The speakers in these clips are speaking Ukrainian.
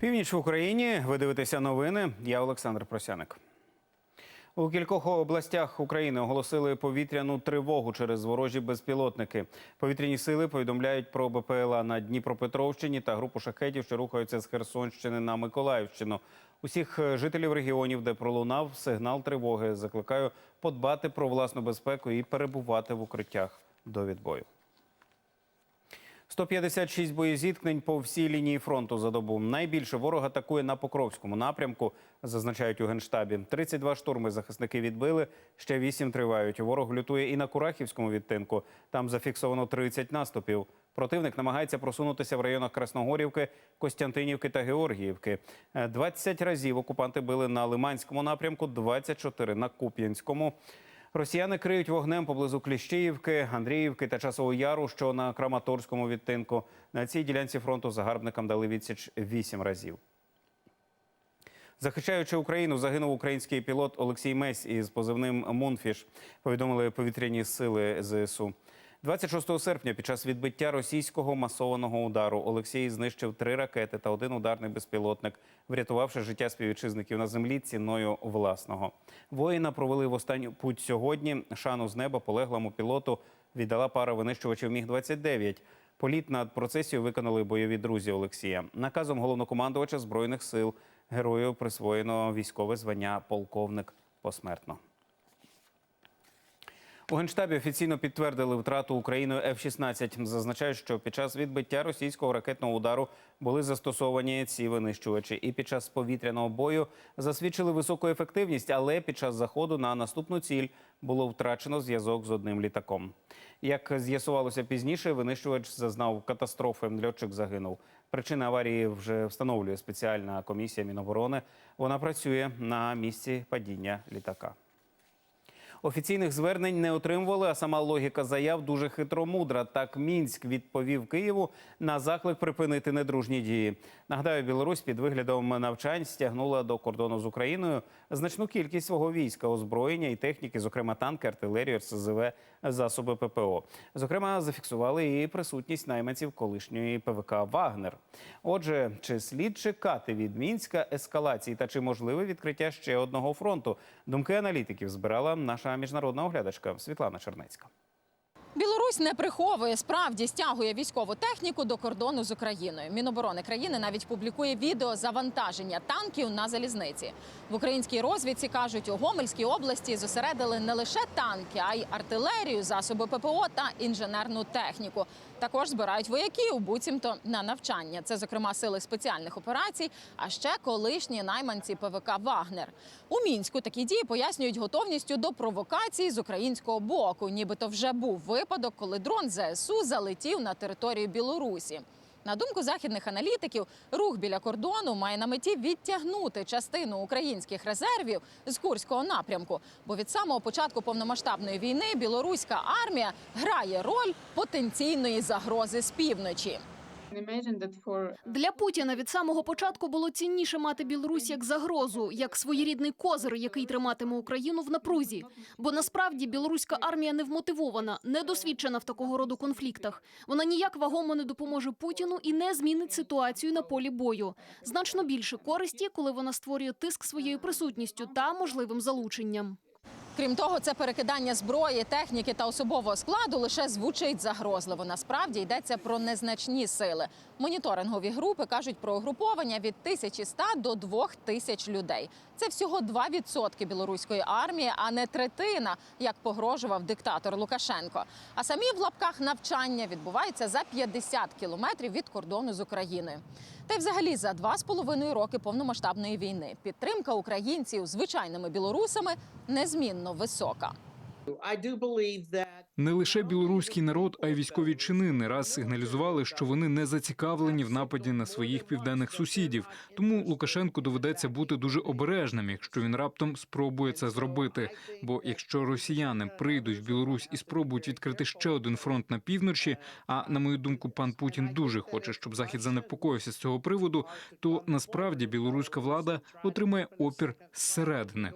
Північ в Україні. Ви дивитеся новини. Я Олександр Просяник. У кількох областях України оголосили повітряну тривогу через ворожі безпілотники. Повітряні сили повідомляють про БПЛА на Дніпропетровщині та групу шахетів, що рухаються з Херсонщини на Миколаївщину. Усіх жителів регіонів, де пролунав сигнал тривоги, закликаю подбати про власну безпеку і перебувати в укриттях до відбою. 156 боєзіткнень по всій лінії фронту за добу. Найбільше ворог атакує на Покровському напрямку, зазначають у генштабі. 32 штурми захисники відбили, ще 8 тривають. Ворог лютує і на Курахівському відтинку. Там зафіксовано 30 наступів. Противник намагається просунутися в районах Красногорівки, Костянтинівки та Георгіївки. Е, 20 разів окупанти били на Лиманському напрямку, 24 на Куп'янському. Росіяни криють вогнем поблизу Кліщіївки, Андріївки та Часового Яру, що на Краматорському відтинку. На цій ділянці фронту загарбникам дали відсіч вісім разів. Захищаючи Україну, загинув український пілот Олексій Месь із позивним Мунфіш. Повідомили повітряні сили ЗСУ. 26 серпня під час відбиття російського масованого удару Олексій знищив три ракети та один ударний безпілотник, врятувавши життя співвітчизників на землі ціною власного. Воїна провели в останню путь сьогодні. Шану з неба полеглому пілоту віддала пара винищувачів Міг 29 Політ над процесією виконали бойові друзі Олексія. Наказом головнокомандувача збройних сил герою присвоєно військове звання полковник посмертно. У генштабі офіційно підтвердили втрату Україною F-16. Зазначають, що під час відбиття російського ракетного удару були застосовані ці винищувачі, і під час повітряного бою засвідчили високу ефективність, але під час заходу на наступну ціль було втрачено зв'язок з одним літаком. Як з'ясувалося пізніше, винищувач зазнав катастрофи. Льотчик загинув. Причини аварії вже встановлює спеціальна комісія Міноборони. Вона працює на місці падіння літака. Офіційних звернень не отримували, а сама логіка заяв дуже хитромудра. Так мінськ відповів Києву на заклик припинити недружні дії. Нагадаю, Білорусь під виглядом навчань стягнула до кордону з Україною значну кількість свого війська, озброєння і техніки, зокрема танки, артилерію, РСЗВ, засоби ППО. Зокрема, зафіксували і присутність найманців колишньої ПВК Вагнер. Отже, чи слід чекати від мінська ескалації та чи можливе відкриття ще одного фронту? Думки аналітиків збирала наша міжнародна оглядачка Світлана Чернецька. Білорусь не приховує, справді стягує військову техніку до кордону з Україною. Міноборони країни навіть публікує відео завантаження танків на залізниці. В українській розвідці кажуть, у Гомельській області зосередили не лише танки, а й артилерію, засоби ППО та інженерну техніку. Також збирають вояків, буцімто на навчання. Це, зокрема, сили спеціальних операцій, а ще колишні найманці ПВК Вагнер. У мінську такі дії пояснюють готовністю до провокації з українського боку. Нібито вже був випадок, коли дрон ЗСУ залетів на територію Білорусі. На думку західних аналітиків, рух біля кордону має на меті відтягнути частину українських резервів з курського напрямку. Бо від самого початку повномасштабної війни білоруська армія грає роль потенційної загрози з півночі. Для Путіна від самого початку було цінніше мати Білорусь як загрозу, як своєрідний козир, який триматиме Україну в напрузі. Бо насправді білоруська армія не вмотивована, не досвідчена в такого роду конфліктах. Вона ніяк вагомо не допоможе Путіну і не змінить ситуацію на полі бою. Значно більше користі, коли вона створює тиск своєю присутністю та можливим залученням. Крім того, це перекидання зброї, техніки та особового складу лише звучить загрозливо. Насправді йдеться про незначні сили. Моніторингові групи кажуть про угруповання від 1100 до 2000 людей. Це всього 2% білоруської армії, а не третина, як погрожував диктатор Лукашенко. А самі в лапках навчання відбуваються за 50 кілометрів від кордону з Україною. Та й взагалі за два з половиною роки повномасштабної війни підтримка українців звичайними білорусами незмінно висока. Не лише білоруський народ, а й військові чини не раз сигналізували, що вони не зацікавлені в нападі на своїх південних сусідів. Тому Лукашенку доведеться бути дуже обережним, якщо він раптом спробує це зробити. Бо якщо росіяни прийдуть в Білорусь і спробують відкрити ще один фронт на півночі, а на мою думку, пан Путін дуже хоче, щоб захід занепокоївся з цього приводу, то насправді білоруська влада отримає опір зсередини.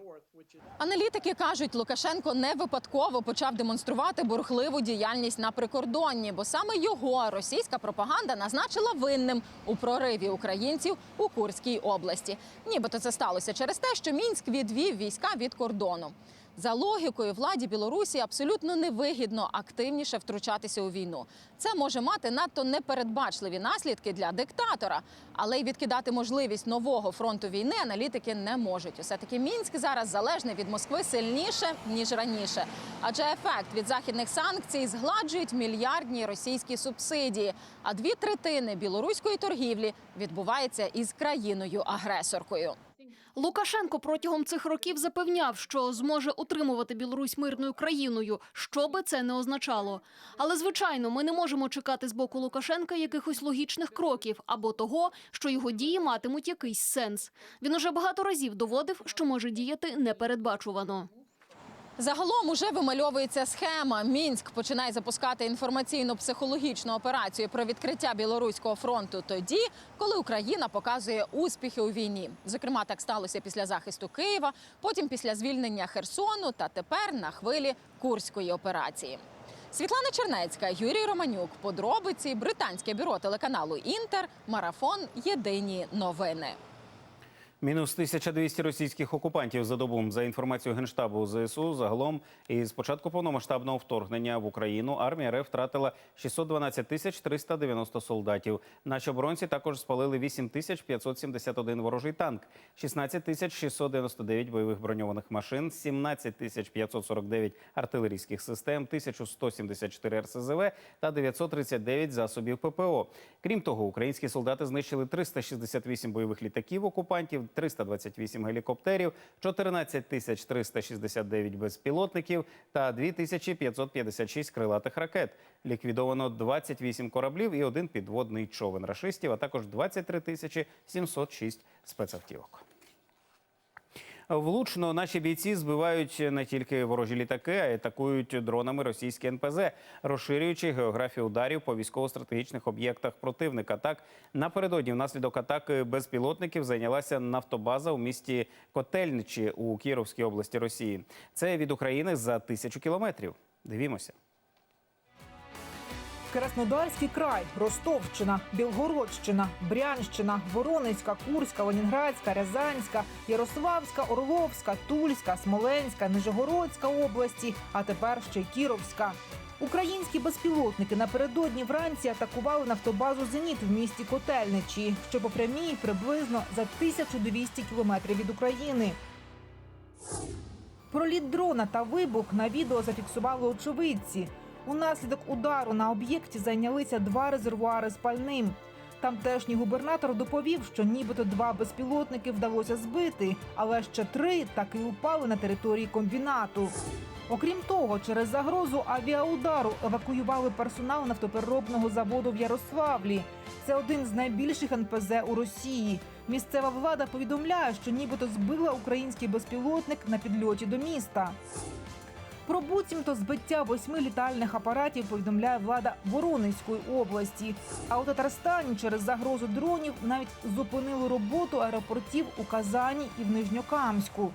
Аналітики кажуть, Лукашенко не випадково почав демонструвати бурхливу діяльність на прикордонні, бо саме його російська пропаганда назначила винним у прориві українців у Курській області. Нібито це сталося через те, що мінськ відвів війська від кордону. За логікою владі Білорусі абсолютно невигідно активніше втручатися у війну. Це може мати надто непередбачливі наслідки для диктатора, але й відкидати можливість нового фронту війни аналітики не можуть. Усе таки мінськ зараз залежний від Москви сильніше ніж раніше, адже ефект від західних санкцій згладжують мільярдні російські субсидії. А дві третини білоруської торгівлі відбувається із країною агресоркою. Лукашенко протягом цих років запевняв, що зможе утримувати Білорусь мирною країною, що би це не означало. Але звичайно, ми не можемо чекати з боку Лукашенка якихось логічних кроків або того, що його дії матимуть якийсь сенс. Він уже багато разів доводив, що може діяти непередбачувано. Загалом уже вимальовується схема. Мінськ починає запускати інформаційно-психологічну операцію про відкриття білоруського фронту тоді, коли Україна показує успіхи у війні. Зокрема, так сталося після захисту Києва, потім після звільнення Херсону та тепер на хвилі курської операції. Світлана Чернецька, Юрій Романюк. Подробиці британське бюро телеканалу Інтер. Марафон. Єдині новини. Мінус 1200 російських окупантів за добу. За інформацією Генштабу ЗСУ, загалом із початку повномасштабного вторгнення в Україну армія РФ втратила 612 тисяч 390 солдатів. Наші оборонці також спалили 8 тисяч 571 ворожий танк, 16 тисяч 699 бойових броньованих машин, 17 тисяч 549 артилерійських систем, 1174 РСЗВ та 939 засобів ППО. Крім того, українські солдати знищили 368 бойових літаків окупантів, 328 гелікоптерів, 14 тисяч 369 безпілотників та 2556 крилатих ракет. Ліквідовано 28 кораблів і один підводний човен рашистів, а також 23 тисячі 706 спецавтівок. Влучно наші бійці збивають не тільки ворожі літаки, а й атакують дронами російські НПЗ, розширюючи географію ударів по військово-стратегічних об'єктах противника. Так напередодні, внаслідок атаки безпілотників, зайнялася нафтобаза у місті Котельничі у Кіровській області Росії. Це від України за тисячу кілометрів. Дивімося. Краснодарський край, Ростовщина, Білгородщина, Брянщина, Воронезька, Курська, Ленінградська, Рязанська, Ярославська, Орловська, Тульська, Смоленська, Нижегородська області, а тепер ще й Кіровська. Українські безпілотники напередодні вранці атакували нафтобазу Зеніт в місті Котельничі, що по прямій приблизно за 1200 кілометрів від України. Проліт дрона та вибух на відео зафіксували очевидці. Унаслідок удару на об'єкті зайнялися два резервуари з пальним. Тамтешній губернатор доповів, що нібито два безпілотники вдалося збити, але ще три таки упали на території комбінату. Окрім того, через загрозу авіаудару евакуювали персонал нафтопереробного заводу в Ярославлі. Це один з найбільших НПЗ у Росії. Місцева влада повідомляє, що нібито збила український безпілотник на підльоті до міста. Про буцімто збиття восьми літальних апаратів повідомляє влада Воронезької області. А у Татарстані через загрозу дронів навіть зупинили роботу аеропортів у Казані і в Нижньокамську.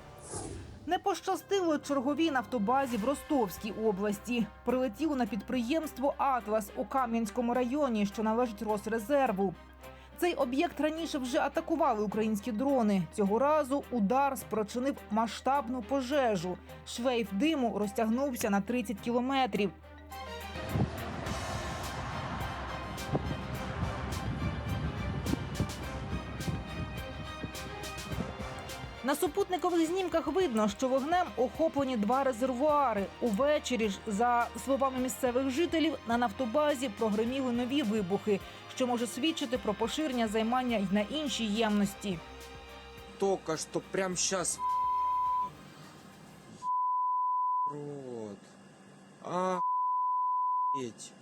Не пощастило черговій нафтобазі в Ростовській області. Прилетіло на підприємство Атлас у Кам'янському районі, що належить Росрезерву. Цей об'єкт раніше вже атакували українські дрони. Цього разу удар спричинив масштабну пожежу. Швейф диму розтягнувся на 30 кілометрів. На супутникових знімках видно, що вогнем охоплені два резервуари. Увечері ж, за словами місцевих жителів, на нафтобазі прогреміли нові вибухи, що може свідчити про поширення займання й на інші ємності. только что прям сейчас рот Охуеть.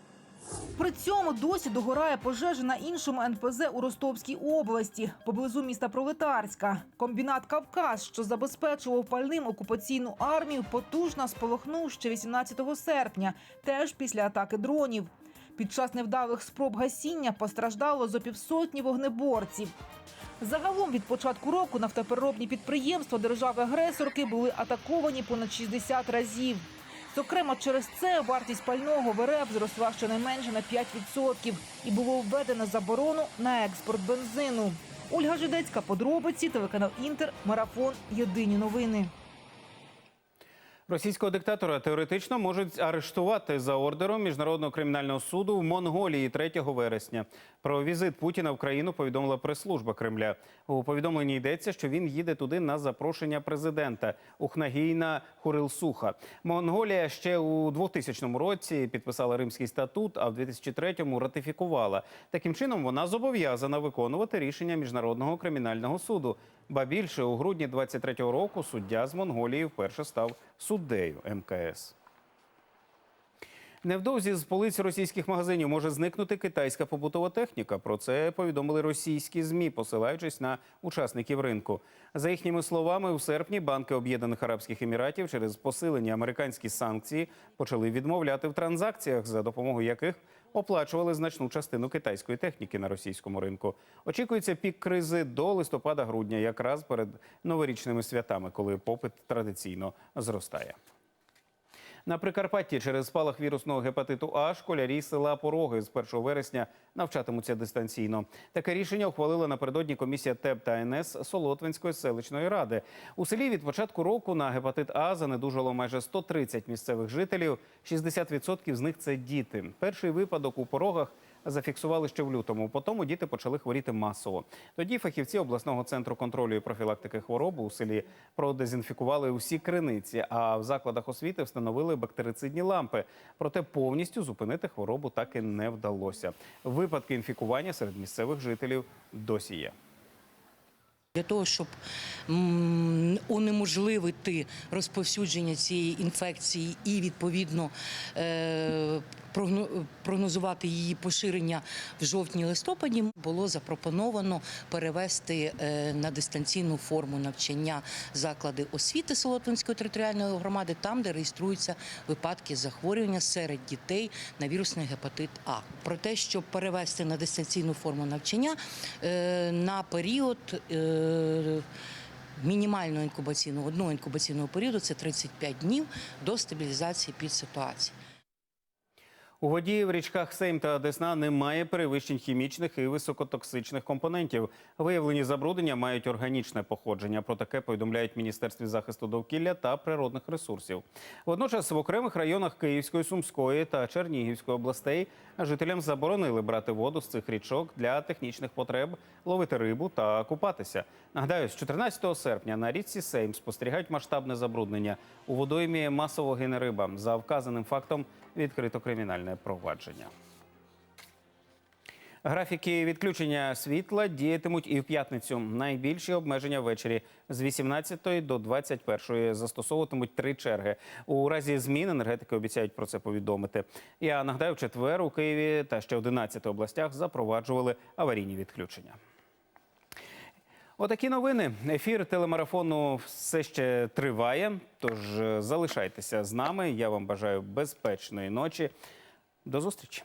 При цьому досі догорає пожежа на іншому НПЗ у Ростовській області, поблизу міста Пролетарська. Комбінат Кавказ, що забезпечував пальним окупаційну армію, потужно спалахнув ще 18 серпня, теж після атаки дронів. Під час невдалих спроб гасіння постраждало зо півсотні вогнеборців. Загалом від початку року нафтопереробні підприємства держави-агресорки були атаковані понад 60 разів. Зокрема, через це вартість пального в РФ зросла щонайменше на 5% і було введено заборону на експорт бензину. Ольга Жидецька, подробиці, телеканал Інтер, марафон. Єдині новини. Російського диктатора теоретично можуть арештувати за ордером міжнародного кримінального суду в Монголії 3 вересня. Про візит Путіна в країну повідомила прес-служба Кремля. У повідомленні йдеться, що він їде туди на запрошення президента Ухнагійна Хурилсуха. Монголія ще у 2000 році підписала Римський статут, а в 2003-му ратифікувала. Таким чином вона зобов'язана виконувати рішення міжнародного кримінального суду. Ба більше у грудні 23-го року суддя з Монголії вперше став суддею МКС. Невдовзі з полиць російських магазинів може зникнути китайська побутова техніка. Про це повідомили російські змі, посилаючись на учасників ринку. За їхніми словами, у серпні банки Об'єднаних Арабських Еміратів через посилені американські санкції почали відмовляти в транзакціях, за допомогою яких оплачували значну частину китайської техніки на російському ринку. Очікується пік кризи до листопада-грудня, якраз перед новорічними святами, коли попит традиційно зростає. На Прикарпатті через спалах вірусного гепатиту А школярі села Пороги з 1 вересня навчатимуться дистанційно. Таке рішення ухвалила напередодні комісія ТЕП та НС Солотвинської селищної ради. У селі від початку року на гепатит А занедужало майже 130 місцевих жителів. 60% з них це діти. Перший випадок у порогах зафіксували ще в лютому. Потім діти почали хворіти масово. Тоді фахівці обласного центру контролю і профілактики хвороби у селі продезінфікували усі криниці, а в закладах освіти встановили бактерицидні лампи. Проте повністю зупинити хворобу так і не вдалося. Випадки інфікування серед місцевих жителів досі є. Для того, щоб унеможливити розповсюдження цієї інфекції і відповідно е, прогнозувати її поширення в жовтні-листопаді, було запропоновано перевести е, на дистанційну форму навчання заклади освіти Солотвинської територіальної громади, там, де реєструються випадки захворювання серед дітей на вірусний гепатит А. Про те, щоб перевести на дистанційну форму навчання е, на період. Е, Мінімального інкубаційного одного інкубаційного періоду це 35 днів до стабілізації під ситуації. У воді в річках Сейм та Десна немає перевищень хімічних і високотоксичних компонентів. Виявлені забруднення мають органічне походження. Про таке повідомляють Міністерстві захисту довкілля та природних ресурсів. Водночас в окремих районах Київської, Сумської та Чернігівської областей жителям заборонили брати воду з цих річок для технічних потреб, ловити рибу та купатися. Нагадаю, з 14 серпня на річці Сейм спостерігають масштабне забруднення. У водоймі масово гине риба. За вказаним фактом відкрито кримінальне провадження. Графіки відключення світла діятимуть і в п'ятницю. Найбільші обмеження ввечері з 18 до 21 застосовуватимуть три черги. У разі змін енергетики обіцяють про це повідомити. Я нагадаю, в четвер у Києві та ще 11 областях запроваджували аварійні відключення. Отакі новини. Ефір телемарафону все ще триває. Тож е, залишайтеся з нами. Я вам бажаю безпечної ночі. До зустрічі.